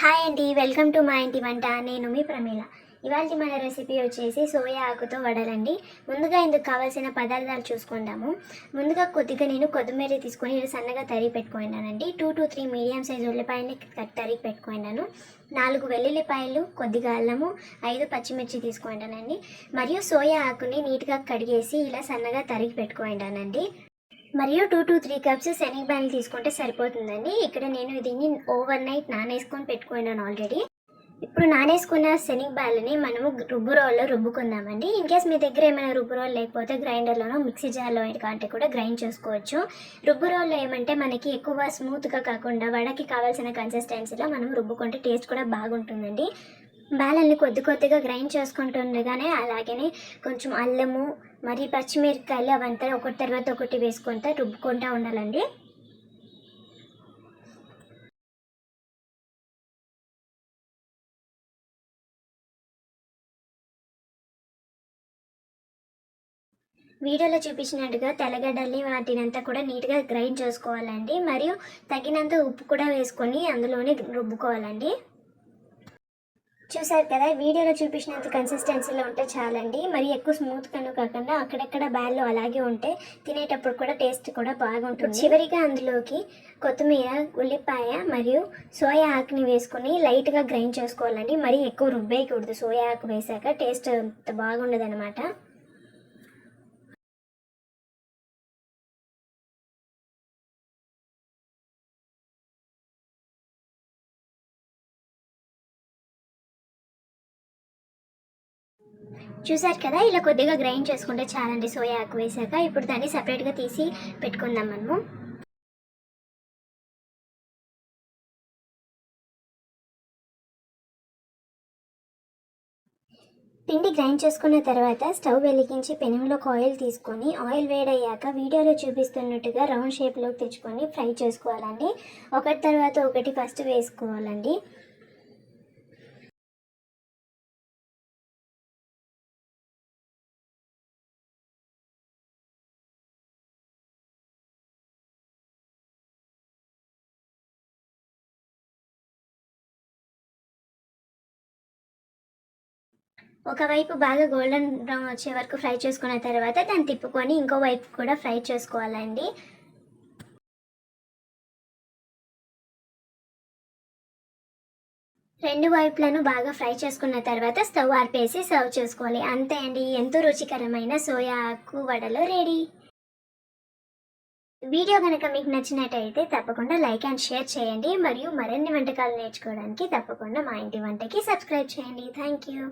Hi అండి welcome to మా ఇంటి వంట. నేను మీ ప్రమీల. ఇవాళ మన రెసిపీ వచ్చేసి సోయా ఆకుతో వడలండి. ముందుగా ఇందుకు కావాల్సిన పదార్థాలు చూసుకుందాము. ముందుగా కొద్దిగా నేను కొత్తిమీర తీసుకొని సన్నగా తరిగి పెట్టుకున్నానండి. Two to three medium size ఉల్లిపాయని తరిగి పెట్టుకున్నాను. నాలుగు వెల్లుల్లిపాయలు కొద్దిగా అల్లము ఐదు పచ్చిమిర్చి తీసుకుంటానండి మరియు సోయా ఆకుని నీట్గా కడిగేసి ఇలా సన్నగా తరిగి పెట్టుకుంటానండి మరియు టూ టు త్రీ కప్స్ శనగబాయలు తీసుకుంటే సరిపోతుందండి. ఇక్కడ నేను దీన్ని ఓవర్ నైట్ నానేసుకొని పెట్టుకున్నాను ఆల్రెడీ ఇప్పుడు నానేసుకున్న శనగబాయలని మనము రుబ్బు రోల్లో రుబ్బుకుందామండి. ఇన్ కేస్ మీ దగ్గర ఏమైనా రుబ్బు రోల్ లేకపోతే గ్రైండర్లోనో మిక్సీ జార్లో అంటే కూడా గ్రైండ్ చేసుకోవచ్చు. రుబ్బు రోల్లో ఏమంటే మనకి ఎక్కువ స్మూత్గా కాకుండా వడకి కావాల్సిన కన్సిస్టెన్సీలో మనం రుబ్బుకుంటే టేస్ట్ కూడా బాగుంటుందండి. బాలల్ని కొద్ది కొద్దిగా గ్రైండ్ చేసుకుంటుండగానే అలాగనే కొంచెం అల్లము మరి పచ్చిమిరపకాయలు అవంతా ఒకటి తర్వాత ఒకటి వేసుకుంటా రుబ్బుకుంటా ఉండాలండి. వీడియోలో చూపించినట్టుగా తెల్లగడ్డల్ని వాటినంతా కూడా నీట్గా గ్రైండ్ చేసుకోవాలండి. మరియు తగినంత ఉప్పు కూడా వేసుకొని అందులోనే రుబ్బుకోవాలండి. చూసారు కదా వీడియోలో చూపించినంత కన్సిస్టెన్సీలో ఉంటే చాలండి. మరి ఎక్కువ స్మూత్ కను కాకుండా అక్కడక్కడ బ్యాల్లో అలాగే ఉంటే తినేటప్పుడు కూడా టేస్ట్ కూడా బాగుంటుంది. చివరిగా అందులోకి కొత్తిమీర ఉల్లిపాయ మరియు సోయా ఆకుని వేసుకుని లైట్గా గ్రైండ్ చేసుకోవాలండి. మరి ఎక్కువ రుబ్బేయకూడదు. సోయా ఆకు వేసాక టేస్ట్ అంత బాగుండదు చూసారు కదా? ఇలా కొద్దిగా గ్రైండ్ చేసుకుంటే చాలండి. సోయా ఆకు వేసాక ఇప్పుడు దాన్ని సపరేట్గా తీసి పెట్టుకుందాం మనము. పిండి గ్రైండ్ చేసుకున్న తర్వాత స్టవ్ వెలిగించి పెనంలోకి ఆయిల్ తీసుకొని ఆయిల్ వేడయ్యాక వీడియోలో చూపిస్తున్నట్టుగా రౌండ్ షేప్లోకి తెచ్చుకొని ఫ్రై చేసుకోవాలండి. ఒకటి తర్వాత ఒకటి ఫస్ట్ వేసుకోవాలండి. ఒకవైపు బాగా గోల్డెన్ బ్రౌన్ వచ్చే వరకు ఫ్రై చేసుకున్న తర్వాత దాన్ని తిప్పుకొని ఇంకో వైపు కూడా ఫ్రై చేసుకోవాలండి. రెండు వైపులను బాగా ఫ్రై చేసుకున్న తర్వాత స్టవ్ ఆర్పేసి సర్వ్ చేసుకోవాలి. అంతే అండి. ఎంతో రుచికరమైన సోయా ఆకు వడలు రెడీ. వీడియో కనుక మీకు నచ్చినట్టయితే తప్పకుండా లైక్ అండ్ షేర్ చేయండి. మరియు మరిన్ని వంటకాలు నేర్చుకోవడానికి తప్పకుండా మా ఇంటి వంటకి సబ్స్క్రైబ్ చేయండి. Thank you.